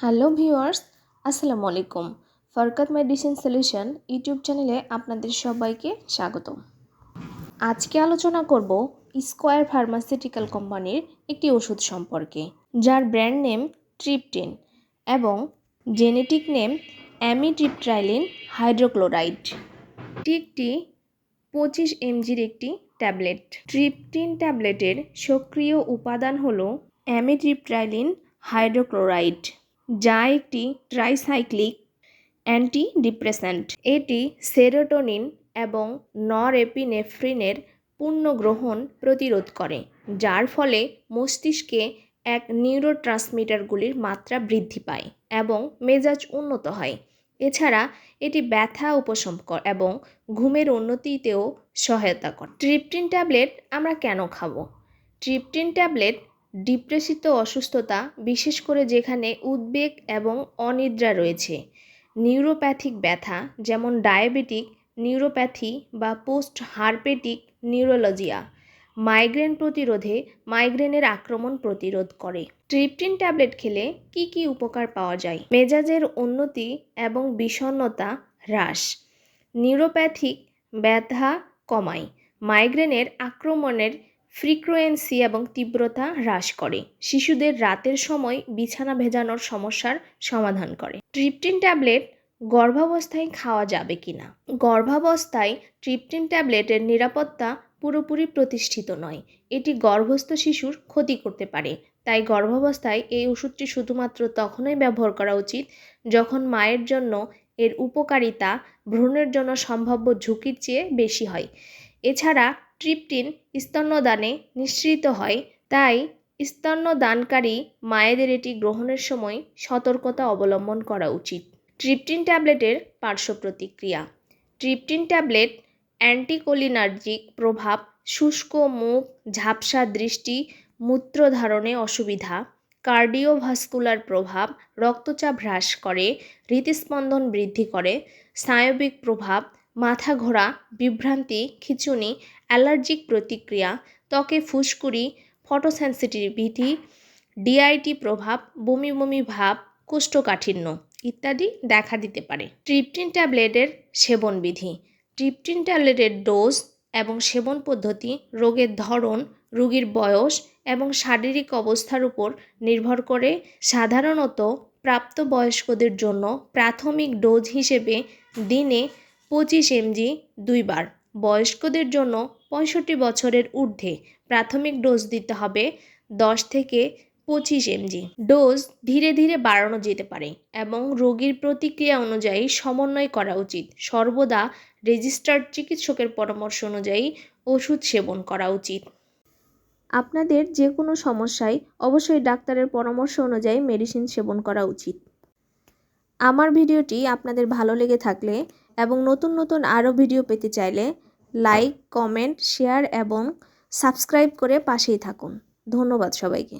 Hello viewers, আসসালামু আলাইকুম। ফরকাত medicine solution YouTube চ্যানেলে আপনাদের সবাইকে স্বাগত আজকে আলোচনা করব স্কোয়ার ফার্মাসিউটিক্যাল কোম্পানির একটি ওষুধ সম্পর্কে, যার ব্র্যান্ড নেম ট্রিপটিন এবং জেনেটিক নেম অ্যামিট্রিপট্রাইলিন হাইড্রোক্লোরাইড। এটি একটি পঁচিশ এমজির একটি ট্যাবলেট। ট্রিপটিন ট্যাবলেটের সক্রিয় উপাদান হল অ্যামিট্রিপট্রাইলিন হাইড্রোক্লোরাইড। যা একটি ট্রাইসাইক্লিক অ্যান্টি ডিপ্রেসেন্ট এটি সেরোটোনিন এবং নরএপিনেফ্রিনের পূর্ণ গ্রহণ প্রতিরোধ করে, যার ফলে মস্তিষ্কে এক নিউরোট্রান্সমিটারগুলির মাত্রা বৃদ্ধি পায় এবং মেজাজ উন্নত হয়। এছাড়া এটি ব্যথা উপশম এবং ঘুমের উন্নতিতেও সহায়তা করে। ট্রিপটিন ট্যাবলেট আমরা কেন খাব? ট্রিপটিন ট্যাবলেট ডিপ্রেসিত অসুস্থতা, বিশেষ করে যেখানে উদ্বেগ এবং অনিদ্রা রয়েছে। নিউরোপ্যাথিক ব্যথা, যেমন ডায়াবেটিক, নিউরোপ্যাথি বা পোস্ট হারপেটিক নিউরোলজিয়া, মাইগ্রেন প্রতিরোধে মাইগ্রেনের আক্রমণ প্রতিরোধ করে। ট্রিপটিন ট্যাবলেট খেলে কি কি উপকার পাওয়া যায়? মেজাজের উন্নতি এবং বিষণ্ণতা হ্রাস। নিউরোপ্যাথিক ব্যথা কমায়। মাইগ্রেনের আক্রমণের ফ্রিকোয়েন্সি এবং তীব্রতা হ্রাস করে। শিশুদের রাতের সময় বিছানা ভেজানোর সমস্যার সমাধান করে। ট্রিপটিন ট্যাবলেট গর্ভাবস্থায় খাওয়া যাবে কি না গর্ভাবস্থায় ট্রিপটিন ট্যাবলেটের নিরাপত্তা পুরোপুরি প্রতিষ্ঠিত নয়। এটি গর্ভস্থ শিশুর ক্ষতি করতে পারে। তাই গর্ভাবস্থায় এই ওষুধটি শুধুমাত্র তখনই ব্যবহার করা উচিত যখন মায়ের জন্য এর উপকারিতা ভ্রূণের জন্য সম্ভাব্য ঝুঁকির চেয়ে বেশি হয়। এছাড়া ট্রিপটিন স্তন্যদানে নিঃসৃত হয়, তাই স্তন্যদানকারী মায়েদের এটি গ্রহণের সময় সতর্কতা অবলম্বন করা উচিত। ট্রিপটিন ট্যাবলেটের পার্শ্ব প্রতিক্রিয়া। ট্রিপটিন ট্যাবলেট অ্যান্টিকোলিনার্জিক প্রভাব, শুষ্ক মুখ, ঝাপসা দৃষ্টি মূত্রধারণে অসুবিধা, কার্ডিওভাস্কুলার প্রভাব, রক্তচাপ হ্রাস করে, হৃদস্পন্দন বৃদ্ধি করে স্নায়বিক প্রভাব মাথা ঘোরা, বিভ্রান্তি, খিঁচুনি, অ্যালার্জিক প্রতিক্রিয়া, ত্বকে ফুসকুড়ি ফটোসেন্সিটিভিটি ডিআইটি প্রভাব, বমি বমি ভাব, কোষ্ঠকাঠিন্য ইত্যাদি দেখা দিতে পারে। ট্রিপটিন ট্যাবলেটের সেবনবিধি। ট্রিপটিন ট্যাবলেটের ডোজ এবং সেবন পদ্ধতি রোগের ধরন, রোগীর বয়স এবং শারীরিক অবস্থার উপর নির্ভর করে। সাধারণত প্রাপ্তবয়স্কদের জন্য প্রাথমিক ডোজ হিসেবে দিনে পঁচিশ এমজি দুইবার। বয়স্কদের জন্য পঁয়ষট্টি বছরের ঊর্ধ্বে প্রাথমিক ডোজ দিতে হবে দশ থেকে পঁচিশ এমজি। ডোজ ধীরে ধীরে বাড়ানো যেতে পারে এবং রোগীর প্রতিক্রিয়া অনুযায়ী সমন্বয় করা উচিত। সর্বদা রেজিস্টার্ড চিকিৎসকের পরামর্শ অনুযায়ী ওষুধ সেবন করা উচিত। আপনাদের যে কোনো সমস্যায় অবশ্যই ডাক্তারের পরামর্শ অনুযায়ী মেডিসিন সেবন করা উচিত। আমার ভিডিওটি আপনাদের ভালো লেগে থাকলে এবং নতুন নতুন আরও ভিডিও পেতে চাইলে লাইক, কমেন্ট, শেয়ার এবং সাবস্ক্রাইব করে পাশেই থাকুন। ধন্যবাদ সবাইকে।